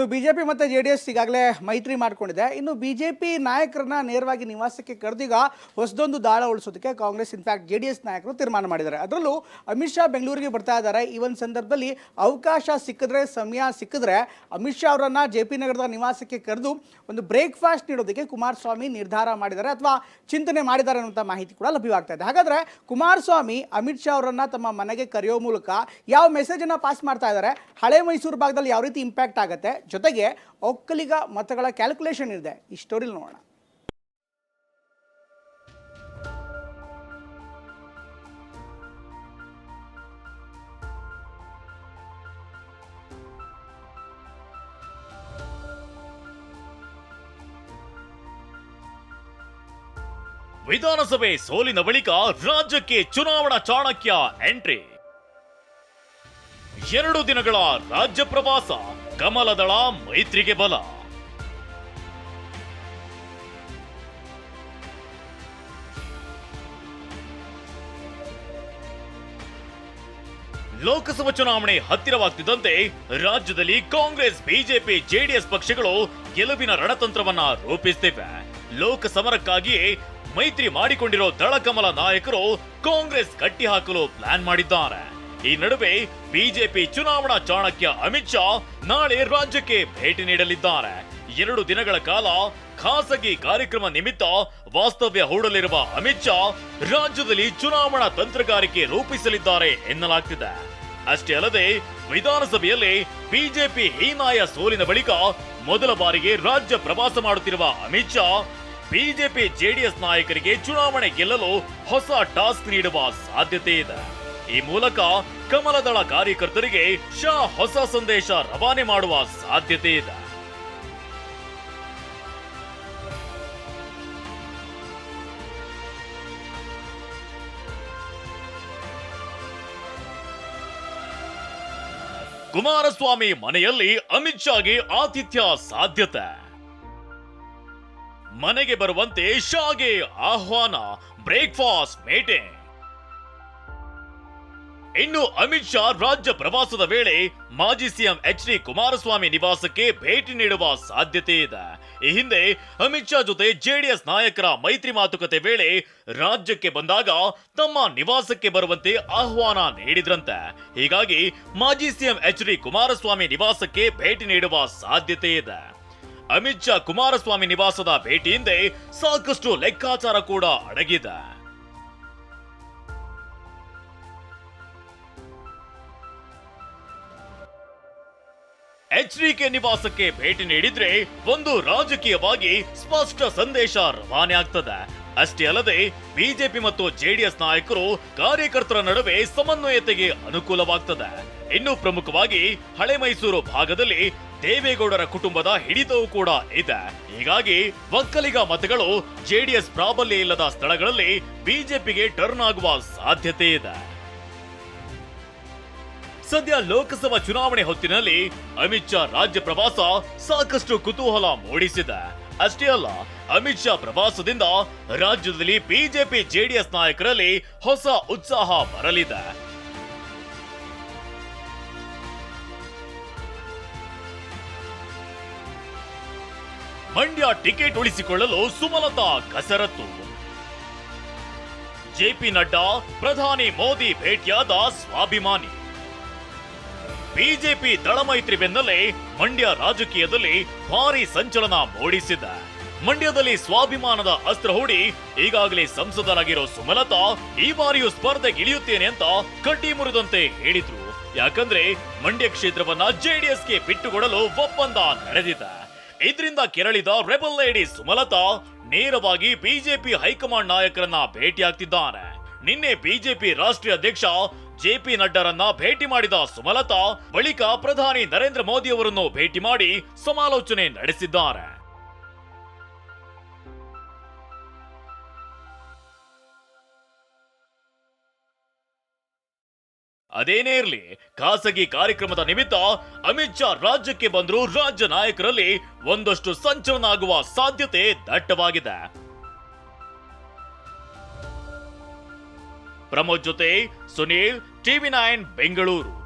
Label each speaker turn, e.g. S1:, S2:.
S1: ಇನ್ನು ಬಿಜೆಪಿ ಮತ್ತು J D S ಈಗಾಗಲೇ ಮೈತ್ರಿ ಮಾಡಿಕೊಂಡಿದೆ. ಇನ್ನು ಬಿಜೆಪಿ ನಾಯಕರನ್ನ ನೇರವಾಗಿ ನಿವಾಸಕ್ಕೆ ಕರೆದೀಗ ಹೊಸದೊಂದು ದಾಳ ಉಳಿಸೋದಕ್ಕೆ Congress in fact J D S ನಾಯಕರು ತೀರ್ಮಾನ ಮಾಡಿದ್ದಾರೆ. ಅದರಲ್ಲೂ ಅಮಿತ್ ಶಾ ಬೆಂಗಳೂರಿಗೆ ಬರ್ತಾ ಇದ್ದಾರೆ. ಈ ಒಂದು ಸಂದರ್ಭದಲ್ಲಿ ಅವಕಾಶ ಸಿಕ್ಕಿದ್ರೆ, ಸಮಯ ಸಿಕ್ಕಿದ್ರೆ ಅಮಿತ್ ಶಾ ಅವರನ್ನ ಜೆ ಪಿ ನಗರದ ನಿವಾಸಕ್ಕೆ ಕರೆದು ಒಂದು ಬ್ರೇಕ್ಫಾಸ್ಟ್ ನೀಡೋದಕ್ಕೆ ಕುಮಾರಸ್ವಾಮಿ ನಿರ್ಧಾರ ಮಾಡಿದ್ದಾರೆ ಅಥವಾ ಚಿಂತನೆ ಮಾಡಿದ್ದಾರೆ ಅನ್ನುವಂಥ ಮಾಹಿತಿ ಕೂಡ ಲಭ್ಯವಾಗ್ತಾ ಇದೆ. ಹಾಗಾದರೆ ಕುಮಾರಸ್ವಾಮಿ, ಅಮಿತ್ ಶಾ ಅವರನ್ನು ತಮ್ಮ ಮನೆಗೆ ಕರೆಯೋ ಮೂಲಕ ಯಾವ ಮೆಸೇಜನ್ನು ಪಾಸ್ ಮಾಡ್ತಾ ಇದ್ದಾರೆ? ಹಳೆ ಮೈಸೂರು ಭಾಗದಲ್ಲಿ ಯಾವ ರೀತಿ ಇಂಪ್ಯಾಕ್ಟ್ ಆಗುತ್ತೆ? ಜೊತೆಗೆ ಒಕ್ಕಲಿಗ ಮತಗಳ ಕ್ಯಾಲ್ಕುಲೇಷನ್ ಇದೆ. ಈ ಸ್ಟೋರಿಲಿ ನೋಡೋಣ.
S2: ವಿಧಾನಸಭೆ ಸೋಲಿನ ಬಳಿಕ ರಾಜ್ಯಕ್ಕೆ ಚುನಾವಣಾ ಚಾಣಕ್ಯ ಎಂಟ್ರಿ. ಎರಡು ದಿನಗಳ ರಾಜ್ಯ ಪ್ರವಾಸ. ಕಮಲದಳ ಮೈತ್ರಿಗೆ ಬಲ. ಲೋಕಸಭಾ ಚುನಾವಣೆ ಹತ್ತಿರವಾಗ್ತಿದ್ದಂತೆ ರಾಜ್ಯದಲ್ಲಿ ಕಾಂಗ್ರೆಸ್, ಬಿಜೆಪಿ, ಜೆಡಿಎಸ್ ಪಕ್ಷಗಳು ಗೆಲುವಿನ ರಣತಂತ್ರವನ್ನ ರೂಪಿಸುತ್ತಿವೆ ಲೋಕಸಮರಕ್ಕಾಗಿಯೇ ಮೈತ್ರಿ ಮಾಡಿಕೊಂಡಿರೋ ದಳಕಮಲ ನಾಯಕರು ಕಾಂಗ್ರೆಸ್ ಕಟ್ಟಿಹಾಕಲು ಪ್ಲಾನ್ ಮಾಡಿದ್ದಾರೆ. ಈ ನಡುವೆ ಬಿಜೆಪಿ ಚುನಾವಣಾ ಚಾಣಕ್ಯ ಅಮಿತ್ ಶಾ ನಾಳೆ ರಾಜ್ಯಕ್ಕೆ ಭೇಟಿ ನೀಡಲಿದ್ದಾರೆ. ಎರಡು ದಿನಗಳ ಕಾಲ ಖಾಸಗಿ ಕಾರ್ಯಕ್ರಮ ನಿಮಿತ್ತ ವಾಸ್ತವ್ಯ ಹೂಡಲಿರುವ ಅಮಿತ್ ಶಾ ರಾಜ್ಯದಲ್ಲಿ ಚುನಾವಣಾ ತಂತ್ರಗಾರಿಕೆ ರೂಪಿಸಲಿದ್ದಾರೆ ಎನ್ನಲಾಗ್ತಿದೆ. ಅಷ್ಟೇ ಅಲ್ಲದೆ ವಿಧಾನಸಭೆಯಲ್ಲಿ ಬಿಜೆಪಿ ಹೀನಾಯ ಸೋಲಿನ ಬಳಿಕ ಮೊದಲ ಬಾರಿಗೆ ರಾಜ್ಯ ಪ್ರವಾಸ ಮಾಡುತ್ತಿರುವ ಅಮಿತ್ ಶಾ ಬಿಜೆಪಿ ಜೆಡಿಎಸ್ ನಾಯಕರಿಗೆ ಚುನಾವಣೆ ಗೆಲ್ಲಲು ಹೊಸ ಟಾಸ್ಕ್ ನೀಡುವ ಸಾಧ್ಯತೆ ಇದೆ. ಈ ಮೂಲಕ ಕಮಲದಳ ಕಾರ್ಯಕರ್ತರಿಗೆ ಶಾ ಹೊಸ ಸಂದೇಶ ರವಾನೆ ಮಾಡುವ ಸಾಧ್ಯತೆ ಇದೆ. ಕುಮಾರಸ್ವಾಮಿ ಮನೆಯಲ್ಲಿ ಅಮಿತ್ ಶಾಗೆ ಆತಿಥ್ಯ ಸಾಧ್ಯತೆ. ಮನೆಗೆ ಬರುವಂತೆ ಶಾಗೆ ಆಹ್ವಾನ, ಬ್ರೇಕ್ಫಾಸ್ಟ್, ಮೀಟಿಂಗ್. ಇನ್ನು ಅಮಿತ್ ಶಾ ರಾಜ್ಯ ಪ್ರವಾಸದ ವೇಳೆ ಮಾಜಿ ಸಿಎಂ ಎಚ್ ಡಿ ಕುಮಾರಸ್ವಾಮಿ ನಿವಾಸಕ್ಕೆ ಭೇಟಿ ನೀಡುವ ಸಾಧ್ಯತೆ ಇದೆ. ಈ ಹಿಂದೆ ಅಮಿತ್ ಶಾ ಜೊತೆ ಜೆಡಿಎಸ್ ನಾಯಕರ ಮೈತ್ರಿ ಮಾತುಕತೆ ವೇಳೆ ರಾಜ್ಯಕ್ಕೆ ಬಂದಾಗ ತಮ್ಮ ನಿವಾಸಕ್ಕೆ ಬರುವಂತೆ ಆಹ್ವಾನ ನೀಡಿದ್ರಂತೆ. ಹೀಗಾಗಿ ಮಾಜಿ ಸಿಎಂ ಎಚ್ ಡಿ ಕುಮಾರಸ್ವಾಮಿ ನಿವಾಸಕ್ಕೆ ಭೇಟಿ ನೀಡುವ ಸಾಧ್ಯತೆ ಇದೆ. ಅಮಿತ್ ಶಾ ಕುಮಾರಸ್ವಾಮಿ ನಿವಾಸದ ಭೇಟಿಯಿಂದ ಸಾಕಷ್ಟು ಲೆಕ್ಕಾಚಾರ ಕೂಡ ಅಡಗಿದೆ. ಎಚ್ ಕೆ ನಿವಾಸಕ್ಕೆ ಭೇಟಿ ನೀಡಿದ್ರೆ ಒಂದು ರಾಜಕೀಯವಾಗಿ ಸ್ಪಷ್ಟ ಸಂದೇಶ ರವಾನೆ ಆಗ್ತದೆ. ಅಷ್ಟೇ ಅಲ್ಲದೆ, ಬಿಜೆಪಿ ಮತ್ತು ಜೆಡಿಎಸ್ ನಾಯಕರು ಕಾರ್ಯಕರ್ತರ ನಡುವೆ ಸಮನ್ವಯತೆಗೆ ಅನುಕೂಲವಾಗ್ತದೆ. ಇನ್ನು ಪ್ರಮುಖವಾಗಿ ಹಳೆ ಮೈಸೂರು ಭಾಗದಲ್ಲಿ ದೇವೇಗೌಡರ ಕುಟುಂಬದ ಹಿಡಿತವೂ ಕೂಡ ಇದೆ. ಹೀಗಾಗಿ ಒಕ್ಕಲಿಗ ಮತಗಳು ಜೆಡಿಎಸ್ ಪ್ರಾಬಲ್ಯ ಇಲ್ಲದ ಸ್ಥಳಗಳಲ್ಲಿ ಬಿಜೆಪಿಗೆ ಟರ್ನ್ ಆಗುವ ಸಾಧ್ಯತೆ ಇದೆ. ಸದ್ಯ ಲೋಕಸಭಾ ಚುನಾವಣೆ ಹೊತ್ತಿನಲ್ಲಿ ಅಮಿತ್ ಶಾ ರಾಜ್ಯ ಪ್ರವಾಸ ಸಾಕಷ್ಟು ಕುತೂಹಲ ಮೂಡಿಸಿದೆ. ಅಷ್ಟೇ ಅಲ್ಲ, ಅಮಿತ್ ಶಾ ಪ್ರವಾಸದಿಂದ ರಾಜ್ಯದಲ್ಲಿ ಬಿಜೆಪಿ ಜೆಡಿಎಸ್ ನಾಯಕರಲ್ಲಿ ಹೊಸ ಉತ್ಸಾಹ ಬರಲಿದೆ. ಮಂಡ್ಯ ಟಿಕೆಟ್ ಉಳಿಸಿಕೊಳ್ಳಲು ಸುಮಲತಾ ಕಸರತ್ತು. ಜೆಪಿ ನಡ್ಡಾ, ಪ್ರಧಾನಿ ಮೋದಿ ಭೇಟಿಯಾದ ಸ್ವಾಭಿಮಾನಿ. ಬಿಜೆಪಿ ದಳಮೈತ್ರಿ ಬೆನ್ನಲ್ಲೇ ಮಂಡ್ಯ ರಾಜಕೀಯದಲ್ಲಿ ಭಾರಿ ಸಂಚಲನ ಮೂಡಿಸಿದೆ ಮಂಡ್ಯದಲ್ಲಿ ಸ್ವಾಭಿಮಾನದ ಅಸ್ತ್ರ ಹೂಡಿ ಈಗಾಗಲೇ ಸಂಸದರಾಗಿರೋ ಸುಮಲತಾ ಈ ಬಾರಿಯೂ ಸ್ಪರ್ಧೆಗಿಳಿಯುತ್ತೇನೆ ಅಂತ ಕಡ್ಡಿ ಮುರಿದಂತೆ ಹೇಳಿದ್ರು. ಯಾಕಂದ್ರೆ ಮಂಡ್ಯ ಕ್ಷೇತ್ರವನ್ನ ಜೆಡಿಎಸ್ಗೆ ಬಿಟ್ಟುಕೊಡಲು ಒಪ್ಪಂದ ನಡೆದಿದೆ. ಇದರಿಂದ ಕೆರಳಿದ ರೆಬಲ್ ಲೇಡಿ ಸುಮಲತಾ ನೇರವಾಗಿ ಬಿಜೆಪಿ ಹೈಕಮಾಂಡ್ ನಾಯಕರನ್ನ ಭೇಟಿಯಾಗ್ತಿದ್ದಾರೆ ನಿನ್ನೆ ಬಿಜೆಪಿ ರಾಷ್ಟ್ರೀಯ ಅಧ್ಯಕ್ಷ ಜೆಪಿ ನಡ್ಡರನ್ನ ಭೇಟಿ ಮಾಡಿದ ಸುಮಲತಾ, ಬಳಿಕ ಪ್ರಧಾನಿ ನರೇಂದ್ರ ಮೋದಿ ಅವರನ್ನು ಭೇಟಿ ಮಾಡಿ ಸಮಾಲೋಚನೆ ನಡೆಸಿದ್ದಾರೆ. ಅದೇನೇ ಇರಲಿ, ಖಾಸಗಿ ಕಾರ್ಯಕ್ರಮದ ನಿಮಿತ್ತ ಅಮಿತ್ ಶಾ ರಾಜ್ಯಕ್ಕೆ ಬಂದರೂ ರಾಜ್ಯ ನಾಯಕರಲ್ಲಿ ಒಂದಷ್ಟು ಸಂಚಲನ ಆಗುವ ಸಾಧ್ಯತೆ ದಟ್ಟವಾಗಿದೆ. ಪ್ರಮೋದ್ ಜೊತೆ ಸುನೀಲ್ ಟಿವಿ ನೈನ್ ಬೆಂಗಳೂರು.